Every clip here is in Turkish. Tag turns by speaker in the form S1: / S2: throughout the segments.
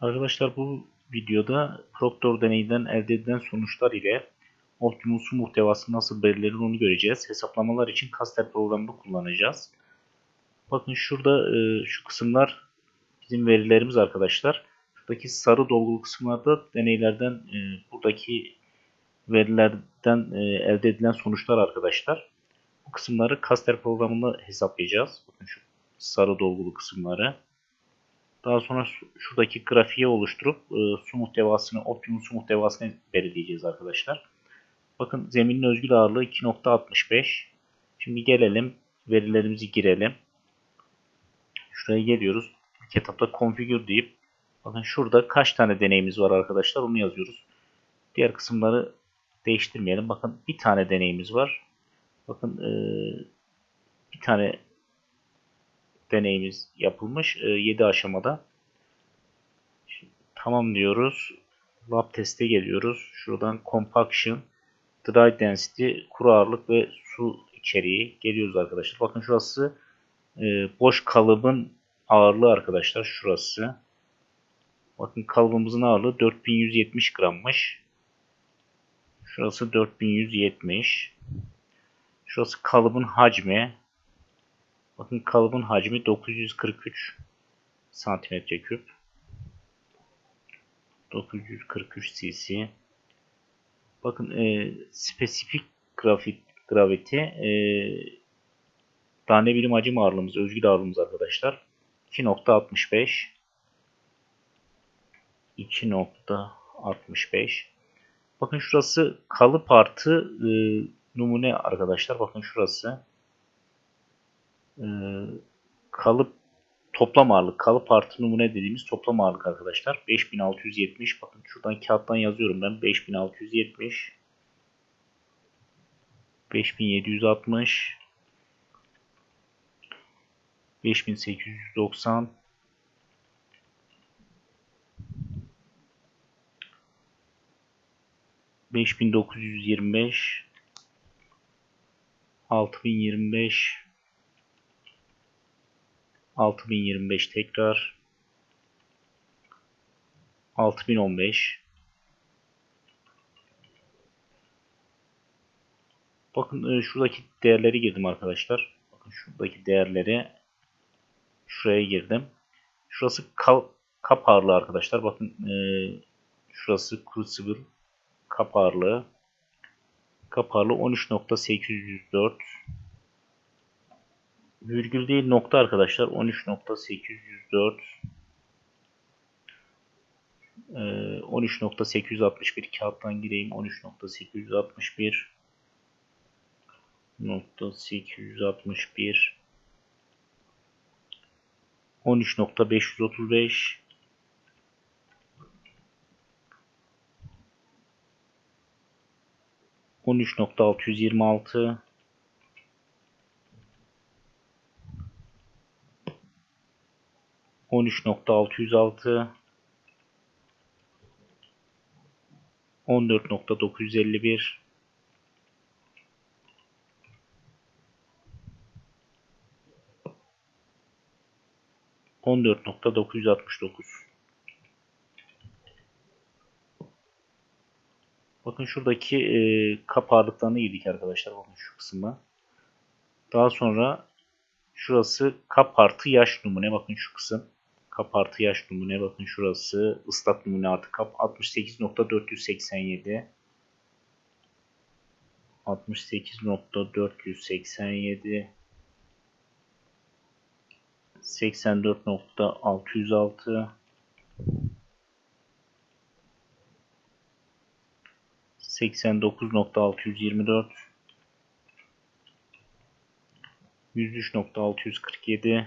S1: Arkadaşlar bu videoda Proctor deneyden elde edilen sonuçlar ile Optimus muhtevası nasıl belirlenir onu göreceğiz. Hesaplamalar için Caster programını kullanacağız. Bakın şurada e, şu kısımlar bizim verilerimiz arkadaşlar. Şuradaki sarı dolgulu kısımlarda deneylerden e, buradaki verilerden e, elde edilen sonuçlar arkadaşlar. Bu kısımları Caster programında hesaplayacağız. Bakın şu sarı dolgulu kısımları. Daha sonra şuradaki grafiği oluşturup e, su muhtevasını, optimum su muhtevasını belirleyeceğiz arkadaşlar. Bakın zeminin özgül ağırlığı 2.65. Şimdi gelelim verilerimizi girelim. Şuraya geliyoruz. İlk etapta configure deyip bakın şurada kaç tane deneyimiz var arkadaşlar onu yazıyoruz. Diğer kısımları değiştirmeyelim. Bakın bir tane deneyimiz var. Bakın e, bir tane deneyimiz yapılmış. E, 7 aşamada. Şimdi, tamam diyoruz. Lab teste geliyoruz. Şuradan compaction, dry density, kuru ağırlık ve su içeriği geliyoruz arkadaşlar. Bakın şurası e, boş kalıbın ağırlığı arkadaşlar. Şurası. Bakın kalıbımızın ağırlığı 4170 grammış. Şurası 4170. Şurası kalıbın hacmi. Bakın kalıbın hacmi 943 santimetre küp. 943 cc. Bakın e, spesifik grafit, graviti e, tane birim hacim ağırlığımız, özgül ağırlığımız arkadaşlar. 2.65 2.65 Bakın şurası kalıp artı e, numune arkadaşlar. Bakın şurası e, kalıp toplam ağırlık, kalıp artı numune dediğimiz toplam ağırlık arkadaşlar. 5670. Bakın şuradan kağıttan yazıyorum ben. 5670 5760 5890 5925 6025 6025 tekrar 6015 Bakın e, şuradaki değerleri girdim arkadaşlar. Bakın şuradaki değerleri şuraya girdim. Şurası kap ağırlığı arkadaşlar. Bakın e, şurası crucible kap ağırlığı. Kap ağırlığı 13.804 virgül değil nokta arkadaşlar. 13.804 ee, 13.861 kağıttan gireyim. 13.861 nokta 861 13.535 13.626 13.606 14.951 14.969 Bakın şuradaki e, kap ağırlıklarına girdik arkadaşlar. Bakın şu kısmı. Daha sonra şurası kap artı yaş numune. Bakın şu kısım. Kap artı yaş numune. Bakın şurası ıslak numune artı kap. 68.487 68.487 84.606 89.624 103.647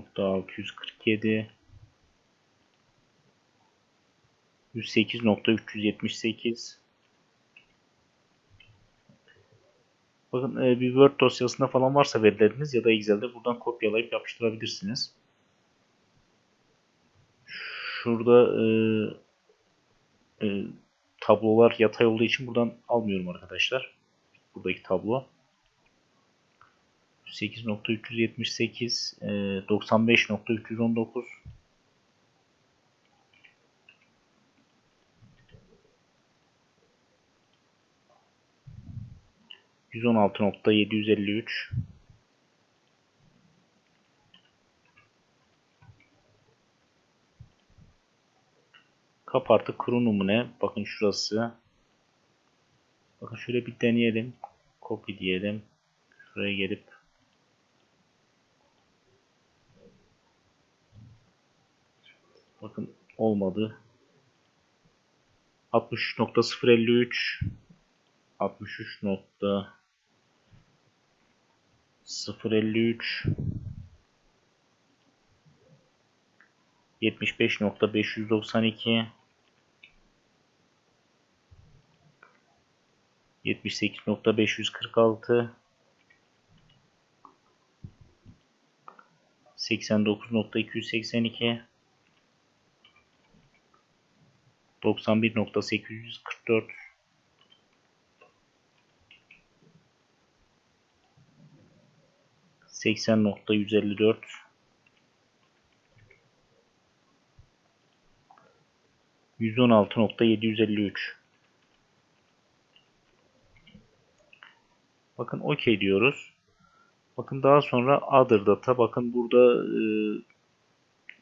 S1: nokta 647 108.378 Bakın e, bir Word dosyasında falan varsa verileriniz ya da Excel'de buradan kopyalayıp yapıştırabilirsiniz. Şurada e, e, tablolar yatay olduğu için buradan almıyorum arkadaşlar. Buradaki tablo. 38.378 e, 95.319 116.753 Kap artı kuru numune. Bakın şurası. Bakın şöyle bir deneyelim. Copy diyelim. Şuraya gelip Bakın olmadı. 63.053 63.053 75.592 78.546 89.282 91.844 80.154 116.753 Bakın OK diyoruz. Bakın daha sonra other data. Bakın burada e,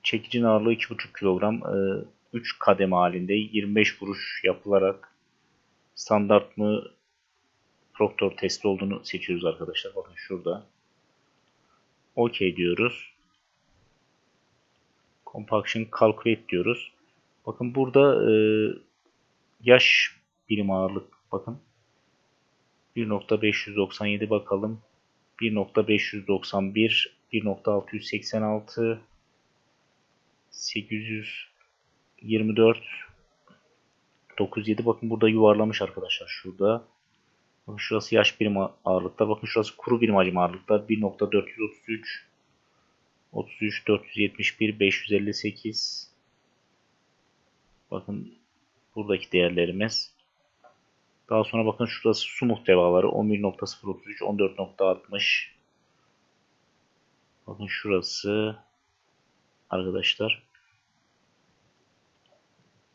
S1: çekicinin ağırlığı 2,5 kilogram. E, 3 kademe halinde 25 vuruş yapılarak standart mı Proctor testi olduğunu seçiyoruz arkadaşlar. Bakın şurada. OK diyoruz. Compaction Calculate diyoruz. Bakın burada e, yaş birim ağırlık bakın. 1.597 bakalım. 1.591 1.686 824 97 bakın burada yuvarlamış arkadaşlar şurada. Bakın şurası yaş birim ağırlıkta. Bakın şurası kuru birim hacim ağırlıkta. 1.433 33 471 558 Bakın buradaki değerlerimiz. Daha sonra bakın şurası su muhtevaları 11.033 14.60 Bakın şurası arkadaşlar.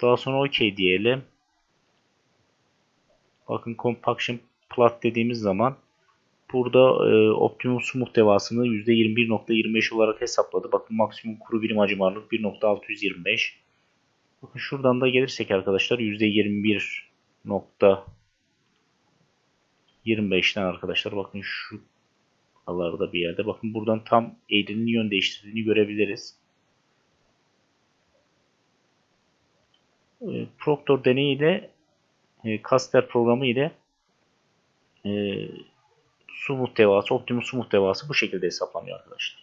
S1: Daha sonra OK diyelim. Bakın Compaction Plat dediğimiz zaman burada e, optimum su muhtevasını %21.25 olarak hesapladı. Bakın maksimum kuru birim hacim ağırlık 1.625. Bakın şuradan da gelirsek arkadaşlar %21.25'ten arkadaşlar bakın şu alarda bir yerde. Bakın buradan tam eğrinin yön değiştirdiğini görebiliriz. Proctor deneyiyle e, Caster programı ile e, su muhtevası, optimum su muhtevası bu şekilde hesaplanıyor arkadaşlar.